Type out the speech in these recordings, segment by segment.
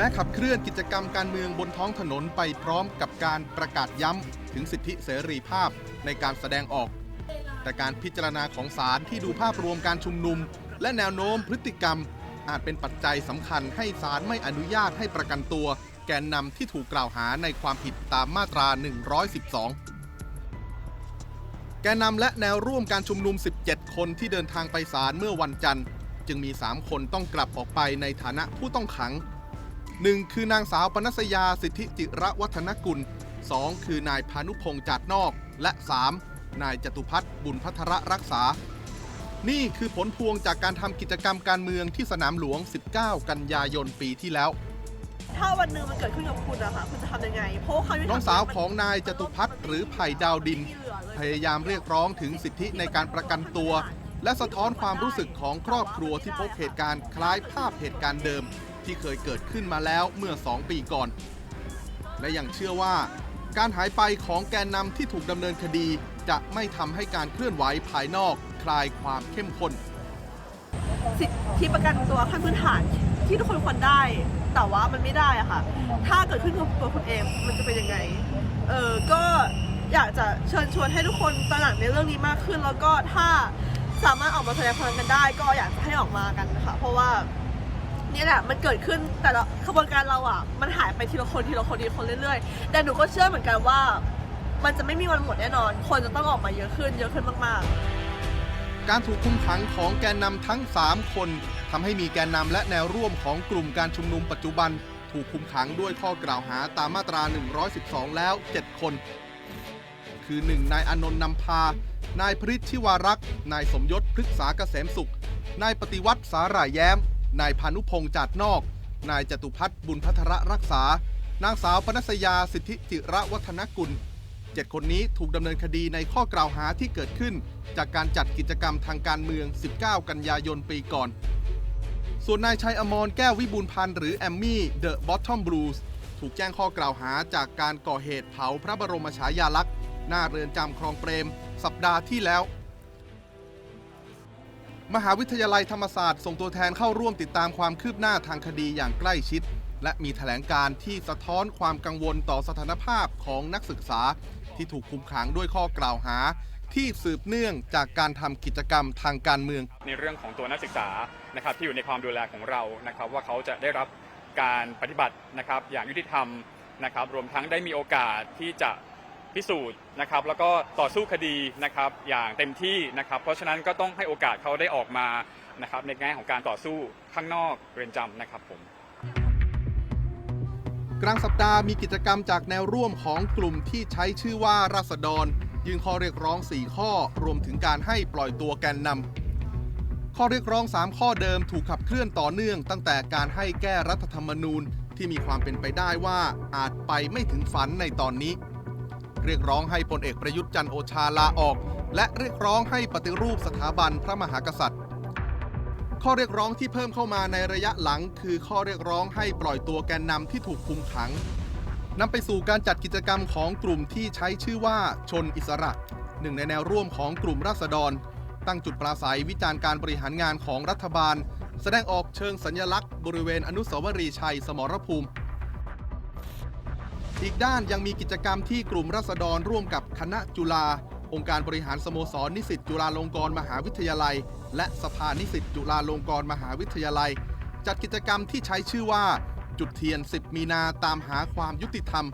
ม้ขับเคลื่อนกิจกรรมการเมืองบนท้องถนนไปพร้อมกับการประกาศย้ำถึงสิทธิเสรีภาพในการแสดงออก แต่การพิจารณาของศาลที่ดูภาพรวมการชุมนุม และแนวโน้มพฤติกรรม อาจเป็นปัจจัยสำคัญให้ศาลไม่อนุญาตให้ประกันตัว แกนนำที่ถูกกล่าวหาในความผิดตามมาตรา 112แกนนำและแนวร่วมการชุมนุม 17 คนที่เดินทางไปศาลเมื่อวันจันทร์ จึงมี 3 คนต้องกลับออกไปในฐานะผู้ต้องขัง 1 คือนางสาวปนัสยาสิทธิจิระวัฒนกุล 2 คือนายพานุพงษ์จาดนอก และ 3 นายจตุพัฒน์บุญพัทรรักษา นี่คือผลพวงจากการทำกิจกรรมการเมืองที่สนามหลวง 19 กันยายนปีที่แล้ว ถ้าวันหนึ่งมันเกิดขึ้นกับคุณอะค่ะคุณจะทำยังไง เพราะว่าความยุติธรน้รอมงสาวของนายจตุพัฒน์หรือไผ่ดาวดิน พยายามเรียกร้องถึงสิทธิในการประกันตัว และสะท้อนความรู้สึกของครอบครัวที่พบเหตุการณ์คล้ายภาพเหตุการณ์เดิมที่เคยเกิดขึ้นมาแล้วเมื่อ 2 ปีก่อน และยังเชื่อว่า การหายไปของแกนนำที่ถูกดำเนินคดี จะไม่ทำให้การเคลื่อนไหวภายนอกคลายความเข้มข้น สิทธิประกันตัวขั้นพื้นฐานที่ทุกคนควรได้ แต่ว่ามันไม่ได้อะค่ะ ถ้าเกิดขึ้นกับตัวคุณเองมันจะเป็นยังไง เออก็อยากจะเชิญชวนให้ทุกคนตระหนักในเรื่องนี้มากขึ้น แล้วก็ถ้าสามารถออกมาแสดงพลังกันได้ ก็อยากจะให้ออกมากันนะคะเพราะว่า นี่แหละมันเกิดขึ้นแต่ละขบวนการเราอะ มันหายไปทีละคนทีละคนทีละคนเรื่อยๆ แต่หนูก็เชื่อเหมือนกันว่า มันจะไม่มีวันหมดแน่นอน คนจะต้องออกมาเยอะขึ้น เยอะขึ้นมากๆการถูกคุมขังของแกนนำทั้ง 3 คน ทำให้มีแกนนำและแนวร่วมของกลุ่มการชุมนุมปัจจุบัน ถูกคุมขังด้วยข้อกล่าวหาตามมาตรา 112 แล้ว 7 คน คือ 1. นายอนนท์นำพา นายพริชชิวารักษ์ นายสมยศพฤกษาเกษมสุข นายปฏิวัติสาหร่ายแย้ม นายพานุพงษ์จัดนอก นายจตุพัฒน์บุญพัทรรักษา นางสาวปนัสยาสิทธิจิระวัฒนกุลเจ็ดคนนี้ถูกดำเนินคดีในข้อกล่าวหาที่เกิดขึ้น จากการจัดกิจกรรมทางการเมือง 19 กันยายนปีก่อน ส่วนนายชัยอมรแก้ววิบูลพันธ์หรือแอมมี่เดอะบอททอมบลูส์ถูกแจ้งข้อกล่าวหาจากการก่อเหตุเผาพระบรมฉายาลักษณ์ หน้าเรือนจำคลองเปรม สัปดาห์ที่แล้ว มหาวิทยาลัยธรรมศาสตร์ส่งตัวแทนเข้าร่วมติดตามความคืบหน้าทางคดีอย่างใกล้ชิด และมีแถลงการที่สะท้อนความกังวลต่อสถานภาพของนักศึกษา ที่ถูกคุมขังด้วยข้อกล่าวหา ที่สืบเนื่องจากการทำกิจกรรมทางการเมือง ในเรื่องของตัวนักศึกษานะครับที่อยู่ในความดูแลของเรานะครับ ว่าเขาจะได้รับการปฏิบัตินะครับอย่างยุติธรรมนะครับ รวมทั้งได้มีโอกาสที่จะ พิสูจน์นะครับแล้วก็ต่อสู้คดีนะครับอย่างเต็มที่นะครับ เพราะฉะนั้นก็ต้องให้โอกาสเขาได้ออกมานะครับในแง่ของการต่อสู้ข้างนอกเรือนจำนะครับผมกลางสัปดาห์มีกิจกรรมจากแนวร่วมของกลุ่มที่ใช้ชื่อว่าราษฎร ยื่นข้อเรียกร้อง 4 ข้อ รวมถึงการให้ปล่อยตัวแกนนำข้อเรียกร้อง 3 ข้อเดิมถูกขับเคลื่อนต่อเนื่อง ตั้งแต่การให้แก้รัฐธรรมนูญที่มีความเป็นไปได้ว่าอาจไปไม่ถึงฝันในตอนนี้ เรียกร้องให้พลเอกประยุทธ์จันโอชาลาออก และเรียกร้องให้ปฏิรูปสถาบันพระมหากษัตริย์ ข้อเรียกร้องที่เพิ่มเข้ามาในระยะหลัง คือข้อเรียกร้องให้ปล่อยตัวแกนนำที่ถูกคุมขังนำไปสู่การจัดกิจกรรมของกลุ่มที่ใช้ชื่อว่าชนอิสระ หนึ่งในแนวร่วมของกลุ่มราษฎร ตั้งจุดปราศัยวิจารณ์การบริหารงานของรัฐบาล แสดงออกเชิงสัญลักษณ์บริเวณอนุสาวรีย์ชัยสมรภูมิ อีกด้านยังมีกิจกรรมที่กลุ่มราษฎรร่วมกับคณะจุฬาองค์การบริหารสโมสรนิสิตจุฬาลงกรณ์มหาวิทยาลัย และสภานิสิตจุฬาลงกรณ์มหาวิทยาลัย จัดกิจกรรมที่ใช้ชื่อว่า จุดเทียน 10 มีนาตามหาความยุติธรรม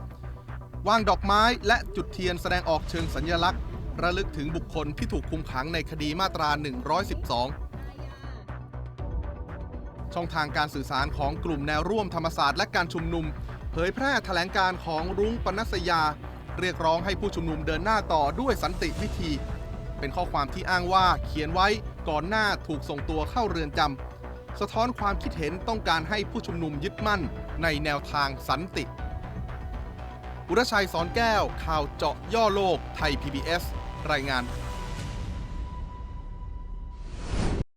วางดอกไม้และจุดเทียนแสดงออกเชิงสัญลักษณ์ ระลึกถึงบุคคลที่ถูกคุมขังในคดีมาตรา 112 ช่องทางการสื่อสารของกลุ่มแนวร่วมธรรมศาสตร์และการชุมนุม ผยแพร่แถลงการของรุ้งปนัสยา เรียกร้องให้ผู้ชุมนุมเดินหน้าต่อด้วยสันติวิธี เป็นข้อความที่อ้างว่าเขียนไว้ก่อนหน้าถูกส่งตัวเข้าเรือนจำสะท้อนความคิดเห็นต้องการให้ผู้ชุมนุมยึดมั่นในแนวทางสันติอุรชัยสอนแก้ว ข่าวเจาะย่อโลกไทย PBS รายงาน